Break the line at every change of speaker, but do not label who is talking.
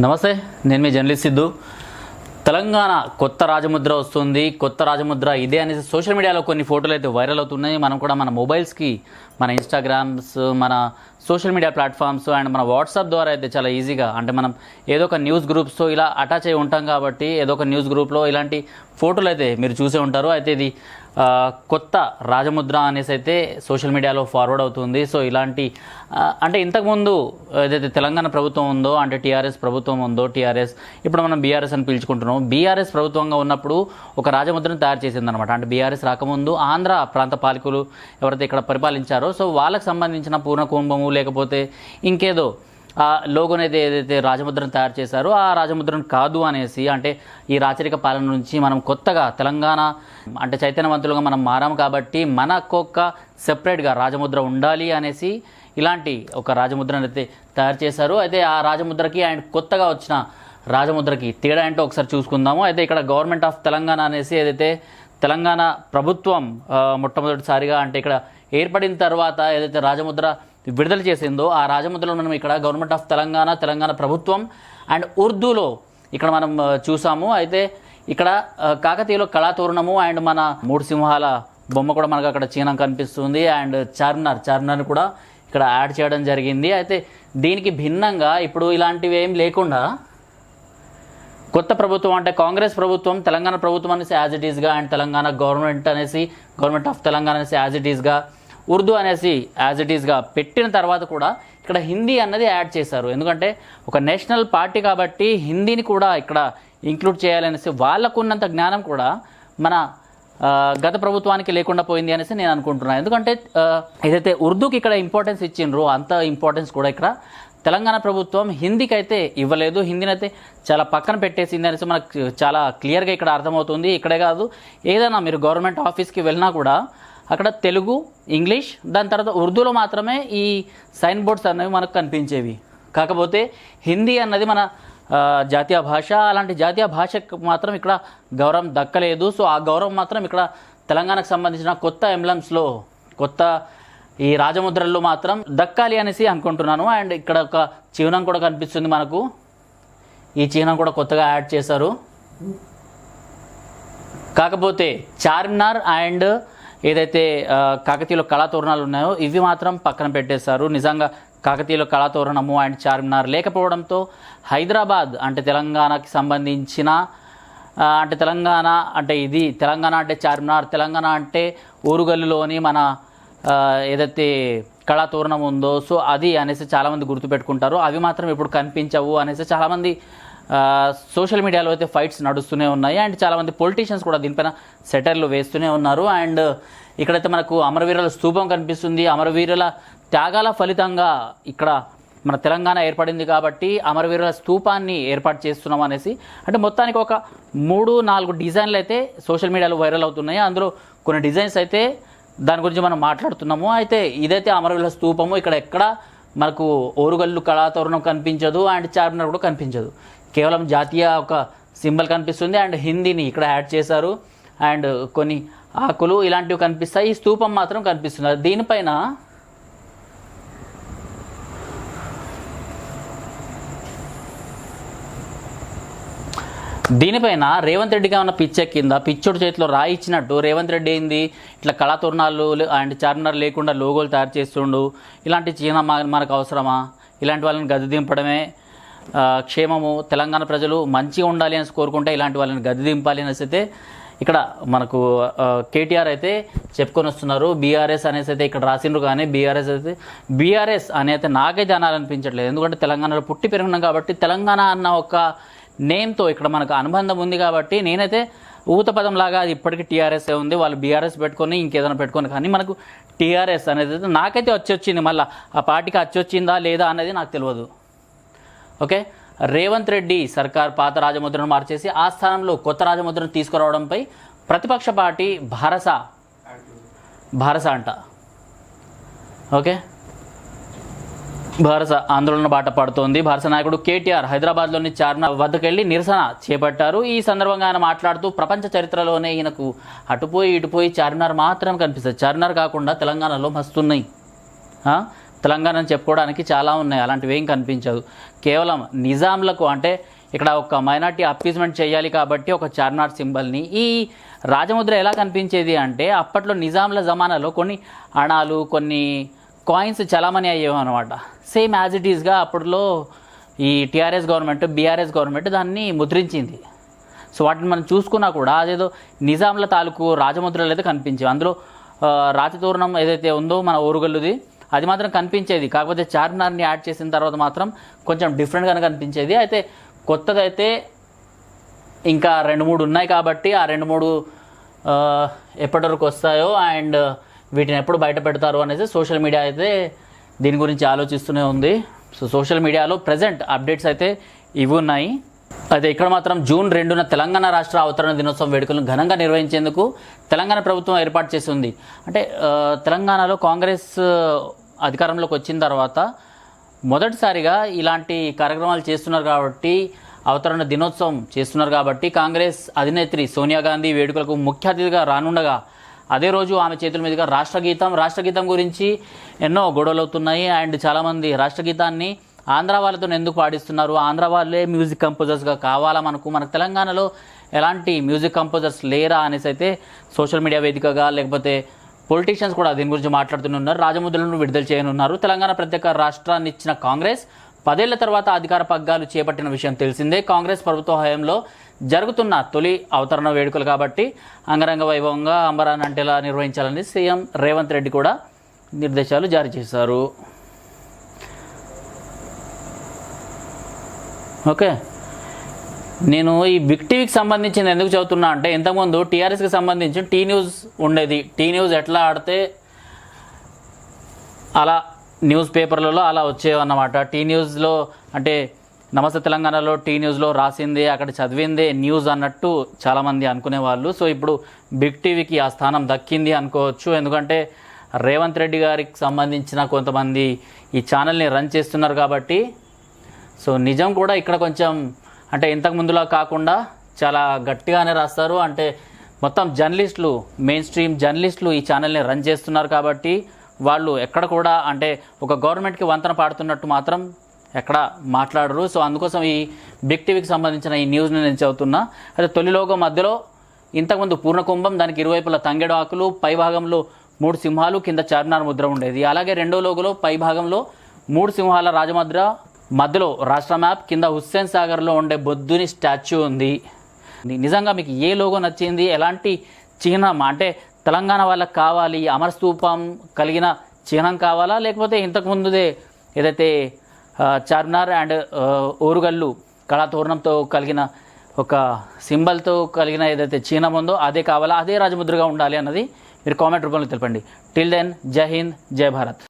నమస్తే నేను మీ జర్నలిస్ట్ సిద్ధు. తెలంగాణ కొత్త రాజముద్ర వస్తుంది. కొత్త రాజముద్ర ఇదే అనేసి సోషల్ మీడియాలో కొన్ని ఫోటోలు అయితే వైరల్ అవుతున్నాయి. మనం కూడా మన మొబైల్స్కి మన ఇన్స్టాగ్రామ్స్ మన సోషల్ మీడియా ప్లాట్ఫామ్స్ అండ్ మన వాట్సాప్ ద్వారా అయితే చాలా ఈజీగా అంటే మనం ఏదో ఒక న్యూస్ గ్రూప్స్తో ఇలా అటాచ్ అయి ఉంటాం కాబట్టి ఏదో ఒక న్యూస్ గ్రూప్లో ఇలాంటి ఫోటోలు అయితే మీరు చూసే ఉంటారు. అయితే ఇది కొత్త రాజముద్ర అనేసి అయితే సోషల్ మీడియాలో ఫార్వర్డ్ అవుతుంది. సో ఇలాంటి అంటే ఇంతకుముందు ఏదైతే తెలంగాణ ప్రభుత్వం ఉందో అంటే టీఆర్ఎస్ ప్రభుత్వం ఉందో టీఆర్ఎస్ ఇప్పుడు మనం బీఆర్ఎస్ అని పిలుచుకుంటున్నాం. బీఆర్ఎస్ ప్రభుత్వంగా ఉన్నప్పుడు ఒక రాజముద్రను తయారు చేసిందనమాట అంటే బీఆర్ఎస్ రాకముందు ఆంధ్ర ప్రాంత పాలకులు ఎవరైతే ఇక్కడ పరిపాలించారో సో వాళ్ళకి సంబంధించిన పూర్ణ కుంభము లేకపోతే ఇంకేదో ఆ లోగోని అయితే ఏదైతే రాజముద్రను తయారు చేశారో ఆ రాజముద్రను కాదు అనేసి అంటే ఈ రాచరిక పాలన నుంచి మనం కొత్తగా తెలంగాణ అంటే చైతన్యవంతులుగా మనం మారాం కాబట్టి మనకొక సెపరేట్గా రాజముద్ర ఉండాలి అనేసి ఇలాంటి ఒక రాజముద్రను అయితే తయారు చేశారు. అయితే ఆ రాజముద్రకి అండ్ కొత్తగా వచ్చిన రాజముద్రకి తేడా ఏంటో ఒకసారి చూసుకుందాము. అయితే ఇక్కడ గవర్నమెంట్ ఆఫ్ తెలంగాణ అనేసి ఏదైతే తెలంగాణ ప్రభుత్వం మొట్టమొదటిసారిగా అంటే ఇక్కడ ఏర్పడిన తర్వాత ఏదైతే రాజముద్ర విడుదల చేసిందో ఆ రాజముద్రలో మనం ఇక్కడ గవర్నమెంట్ ఆఫ్ తెలంగాణ తెలంగాణ ప్రభుత్వం అండ్ ఉర్దూలో ఇక్కడ మనం చూసాము. అయితే ఇక్కడ కాకతీయలో కళాతోరణము అండ్ మన మూడు సింహాల బొమ్మ కూడా మనకు అక్కడ చీనం కనిపిస్తుంది. అండ్ చార్మినార్ చార్మినార్ కూడా ఇక్కడ యాడ్ చేయడం జరిగింది. అయితే దీనికి భిన్నంగా ఇప్పుడు ఇలాంటివి ఏం లేకుండా కొత్త ప్రభుత్వం అంటే కాంగ్రెస్ ప్రభుత్వం తెలంగాణ ప్రభుత్వం అనేసి యాజ్ ఇట్ ఈస్గా అండ్ తెలంగాణ గవర్నమెంట్ అనేసి గవర్నమెంట్ ఆఫ్ తెలంగాణ అనేసి యాజ్ ఇట్ ఈస్గా ఉర్దూ అనేసి యాజ్ ఇట్ ఈస్గా పెట్టిన తర్వాత కూడా ఇక్కడ హిందీ అన్నది యాడ్ చేశారు. ఎందుకంటే ఒక నేషనల్ పార్టీ కాబట్టి హిందీని కూడా ఇక్కడ ఇంక్లూడ్ చేయాలనేసి వాళ్ళకున్నంత జ్ఞానం కూడా మన గత ప్రభుత్వానికి లేకుండా పోయింది అనేసి నేను అనుకుంటున్నాను ఎందుకంటే ఏదైతే ఉర్దూకి ఇక్కడ ఇంపార్టెన్స్ ఇచ్చిండ్రో అంత ఇంపార్టెన్స్ కూడా ఇక్కడ తెలంగాణ ప్రభుత్వం హిందీకి అయితే ఇవ్వలేదు. హిందీని అయితే చాలా పక్కన పెట్టేసింది అనేసి మనకు చాలా క్లియర్గా ఇక్కడ అర్థమవుతుంది. ఇక్కడే కాదు ఏదైనా మీరు గవర్నమెంట్ ఆఫీస్కి వెళ్ళినా కూడా అక్కడ తెలుగు ఇంగ్లీష్ దాని తర్వాత ఉర్దూలో మాత్రమే ఈ సైన్ బోర్డ్స్ అనేవి మనకు కనిపించేవి. కాకపోతే హిందీ అన్నది మన జాతీయ భాష అలాంటి జాతీయ భాషకు మాత్రం ఇక్కడ గౌరవం దక్కలేదు. సో ఆ గౌరవం మాత్రం ఇక్కడ తెలంగాణకు సంబంధించిన కొత్త ఎంబ్లమ్స్లో కొత్త ఈ రాజముద్రల్లో మాత్రం దక్కాలి అనేసి అనుకుంటున్నాను. అండ్ ఇక్కడ ఒక చిహ్నం కూడా కనిపిస్తుంది మనకు. ఈ చిహ్నం కూడా కొత్తగా యాడ్ చేశారు. కాకపోతే చార్మినార్ అండ్ ఏదైతే కాకతీయుల కళాతోరణాలు ఉన్నాయో ఇవి మాత్రం పక్కన పెట్టేశారు. నిజంగా కాకతీయుల కళాతోరణము అండ్ చార్మినార్ లేకపోవడంతో హైదరాబాద్ అంటే తెలంగాణకి సంబంధించిన అంటే తెలంగాణ అంటే ఇది తెలంగాణ అంటే చార్మినార్ తెలంగాణ అంటే ఊరుగల్లులోని మన ఏదైతే కళాతోరణం ఉందో సో అది అనేసి చాలామంది గుర్తుపెట్టుకుంటారు. అవి మాత్రం ఇప్పుడు కనిపించవు అనేసి చాలామంది సోషల్ మీడియాలో అయితే ఫైట్స్ నడుస్తూనే ఉన్నాయి. అండ్ చాలామంది పొలిటీషియన్స్ కూడా దీనిపైన సెటర్లు వేస్తూనే ఉన్నారు. అండ్ ఇక్కడైతే మనకు అమరవీరుల స్తూపం కనిపిస్తుంది. అమరవీరుల త్యాగాల ఫలితంగా ఇక్కడ మన తెలంగాణ ఏర్పడింది కాబట్టి అమరవీరుల స్తూపాన్ని ఏర్పాటు చేస్తున్నాం అనేసి. అంటే మొత్తానికి ఒక మూడు నాలుగు డిజైన్లు అయితే సోషల్ మీడియాలో వైరల్ అవుతున్నాయి. అందులో కొన్ని డిజైన్స్ అయితే దాని గురించి మనం మాట్లాడుతున్నాము. అయితే ఇదైతే అమరవీరుల స్తూపము ఇక్కడ ఎక్కడ మనకు ఓరుగల్లు కళాతోరణం కనిపించదు. అండ్ చార్మినార్ కూడా కనిపించదు. కేవలం జాతీయ ఒక సింబల్ కనిపిస్తుంది అండ్ హిందీని ఇక్కడ యాడ్ చేశారు. అండ్ కొన్ని ఆకులు ఇలాంటివి కనిపిస్తాయి. ఈ స్తూపం మాత్రం కనిపిస్తుంది. దీనిపైన దీనిపైన రేవంత్ రెడ్డికి ఏమన్నా కింద పిచ్చోడు చేతిలో రాయి ఇచ్చినట్టు. రేవంత్ రెడ్డి ఏంది? ఇట్లా కళాతోరణాలు అండ్ చార్మినార్ లేకుండా లోగోలు తయారు చేస్తుండు. ఇలాంటి చీన మనకు అవసరమా? ఇలాంటి వాళ్ళని గది దింపడమే. క్షేమము తెలంగాణ ప్రజలు మంచిగా ఉండాలి అని కోరుకుంటే ఇలాంటి వాళ్ళని గది దింపాలి అనేసి అయితే ఇక్కడ మనకు కేటీఆర్ అయితే చెప్పుకొని వస్తున్నారు. బీఆర్ఎస్ అనేసి అయితే ఇక్కడ రాసిండ్రు కానీ బీఆర్ఎస్ అయితే బీఆర్ఎస్ అని అయితే నాకైతే అనాలనిపించట్లేదు ఎందుకంటే తెలంగాణలో పుట్టి పెరిగినాం కాబట్టి తెలంగాణ అన్న ఒక నేమ్తో ఇక్కడ మనకు అనుబంధం ఉంది కాబట్టి నేనైతే ఊత పదం లాగా అది ఇప్పటికీ టీఆర్ఎస్ఏ ఉంది. వాళ్ళు బీఆర్ఎస్ పెట్టుకొని ఇంకేదైనా పెట్టుకొని కానీ మనకు టీఆర్ఎస్ అనేది అయితే నాకైతే వచ్చి వచ్చింది మళ్ళీ ఆ పార్టీకి వచ్చి వచ్చిందా లేదా అనేది నాకు తెలియదు. ఓకే? రేవంత్ రెడ్డి సర్కార్ పాత రాజముద్రను మార్చేసి ఆ స్థానంలో కొత్త రాజముద్రను తీసుకురావడంపై ప్రతిపక్ష పార్టీ భారస. భారస అంట. ఓకే? భారత ఆందోళన బాట పడుతోంది. భారత నాయకుడు కేటీఆర్ హైదరాబాద్లోని చార్మినార్ వద్దకెళ్ళి నిరసన చేపట్టారు. ఈ సందర్భంగా ఆయన మాట్లాడుతూ ప్రపంచ చరిత్రలోనే ఈయనకు అటుపోయి ఇటుపోయి చార్మినార్ మాత్రం కనిపిస్తుంది. చార్మినార్ కాకుండా తెలంగాణలో మస్తున్నాయి తెలంగాణ అని చెప్పుకోవడానికి చాలా ఉన్నాయి. అలాంటివి ఏం కనిపించదు కేవలం నిజాంలకు అంటే ఇక్కడ ఒక మైనార్టీ అప్పీజ్మెంట్ చేయాలి కాబట్టి ఒక చార్మినార్ సింబల్ని ఈ రాజముద్ర ఎలా కనిపించేది అంటే అప్పట్లో నిజాంల జమానాలో కొన్ని అణాలు కొన్ని కాయిన్స్ చలామణి అయ్యేవి అనమాట సేమ్ యాజ్ ఇట్ ఈస్గా అప్పట్లో ఈ టీఆర్ఎస్ గవర్నమెంట్ బీఆర్ఎస్ గవర్నమెంట్ దాన్ని ముద్రించింది. సో వాటిని మనం చూసుకున్నా కూడా అదేదో నిజాంల తాలూకు రాజముద్రలు అయితే కనిపించేవి. అందులో రాతి తోరణం ఏదైతే ఉందో మన ఓరుగల్లుది అది మాత్రం కనిపించేది. కాకపోతే చార్మినార్ని యాడ్ చేసిన తర్వాత మాత్రం కొంచెం డిఫరెంట్గానే కనిపించేది. అయితే కొత్తదైతే ఇంకా రెండు మూడు ఉన్నాయి కాబట్టి ఆ రెండు మూడు ఎప్పటి వరకు వస్తాయో అండ్ వీటిని ఎప్పుడు బయట పెడతారు అనేసి సోషల్ మీడియా అయితే దీని గురించి ఆలోచిస్తూనే ఉంది. సో సోషల్ మీడియాలో ప్రజెంట్ అప్డేట్స్ అయితే ఇవి ఉన్నాయి. అయితే ఇక్కడ మాత్రం జూన్ రెండున తెలంగాణ రాష్ట్ర అవతరణ దినోత్సవం వేడుకలను ఘనంగా నిర్వహించేందుకు తెలంగాణ ప్రభుత్వం ఏర్పాటు చేసింది. అంటే తెలంగాణలో కాంగ్రెస్ అధికారంలోకి వచ్చిన తర్వాత మొదటిసారిగా ఇలాంటి కార్యక్రమాలు చేస్తున్నారు కాబట్టి అవతరణ దినోత్సవం చేస్తున్నారు కాబట్టి కాంగ్రెస్ అధినేత్రి సోనియా గాంధీ వేడుకలకు ముఖ్య అతిథిగా రానుండగా అదే రోజు ఆమె చేతుల మీదుగా రాష్ట్ర గీతం రాష్ట్ర గీతం గురించి ఎన్నో గొడవలు అవుతున్నాయి. అండ్ చాలామంది రాష్ట్ర గీతాన్ని ఆంధ్ర వాళ్ళతో ఎందుకు పాడిస్తున్నారు? ఆంధ్ర వాళ్ళే మ్యూజిక్ కంపోజర్స్గా కావాలా మనకు? మనకు తెలంగాణలో ఎలాంటి మ్యూజిక్ కంపోజర్స్ లేరా అనేసి అయితే సోషల్ మీడియా వేదికగా లేకపోతే పొలిటీషియన్స్ కూడా దీని గురించి మాట్లాడుతున్నారు రాజముద్రలను విడుదల చేయనున్నారు తెలంగాణ ప్రత్యేక రాష్ట్రాన్ని ఇచ్చిన కాంగ్రెస్ పదేళ్ళ తర్వాత అధికార పగ్గాలు చేపట్టిన విషయం తెలిసిందే. కాంగ్రెస్ ప్రభుత్వ హయాంలో జరుగుతున్న తొలి అవతరణ వేడుకలు కాబట్టి అంగరంగ వైభవంగా అంబరాన్ అంటేలా నిర్వహించాలని సీఎం రేవంత్ రెడ్డి కూడా నిర్దేశాలు జారీ చేశారు. ఓకే. నేను ఈ బిగ్ టీవీకి సంబంధించిన ఎందుకు చదువుతున్నా అంటే ఇంతకుముందు టీఆర్ఎస్కి సంబంధించి టీ న్యూస్ ఉండేది. టీ న్యూస్ ఎట్లా ఆడితే అలా న్యూస్ పేపర్లలో అలా వచ్చేవన్నమాట. టీ న్యూస్లో అంటే నమస్తే తెలంగాణలో టీ న్యూస్లో రాసింది అక్కడ చదివిందే న్యూస్ అన్నట్టు చాలామంది అనుకునేవాళ్ళు. సో ఇప్పుడు బిగ్ టీవీకి ఆ స్థానం దక్కింది అనుకోవచ్చు. ఎందుకంటే రేవంత్ రెడ్డి గారికి సంబంధించిన కొంతమంది ఈ ఛానల్ని రన్ చేస్తున్నారు కాబట్టి సో నిజం కూడా ఇక్కడ కొంచెం అంటే ఇంతకు ముందులా కాకుండా చాలా గట్టిగానే రాస్తారు. అంటే మొత్తం జర్నలిస్టులు మెయిన్ స్ట్రీమ్ జర్నలిస్టులు ఈ ఛానల్ని రన్ చేస్తున్నారు కాబట్టి వాళ్ళు ఎక్కడ కూడా అంటే ఒక గవర్నమెంట్కి వంతన పాడుతున్నట్టు మాత్రం ఎక్కడ మాట్లాడరు. సో అందుకోసం ఈ బిగ్ టీవీకి సంబంధించిన ఈ న్యూస్ని నేను చదువుతున్నా అయితే తొలిలోగో మధ్యలో ఇంతకుముందు పూర్ణకుంభం దానికి ఇరువైపులా తంగెడు ఆకులు పై భాగంలో మూడు సింహాలు కింద చార్మినార్ ముద్ర ఉండేది. అలాగే రెండో లోగులో పై భాగంలో మూడు సింహాల రాజముద్ర మధ్యలో రాష్ట్ర మ్యాప్ కింద హుస్సేన్ సాగర్లో ఉండే బుద్ధుని స్టాచ్యూ ఉంది. నిజంగా మీకు ఏ లోగో నచ్చింది? ఎలాంటి చిహ్నం? అంటే తెలంగాణ వాళ్ళకి కావాలి అమర స్తూపం కలిగిన చిహ్నం కావాలా? లేకపోతే ఇంతకుముందుదే ఏదైతే చార్మినార్ అండ్ ఊరుగల్లు కళాతోరణంతో కలిగిన ఒక సింబల్తో కలిగిన ఏదైతే చిహ్నం ఉందో అదే కావాలా? అదే రాజముద్రగా ఉండాలి అన్నది మీరు కామెంట్ రూపంలో తెలపండి. టిల్ దెన్ జై హింద్ జై భారత్.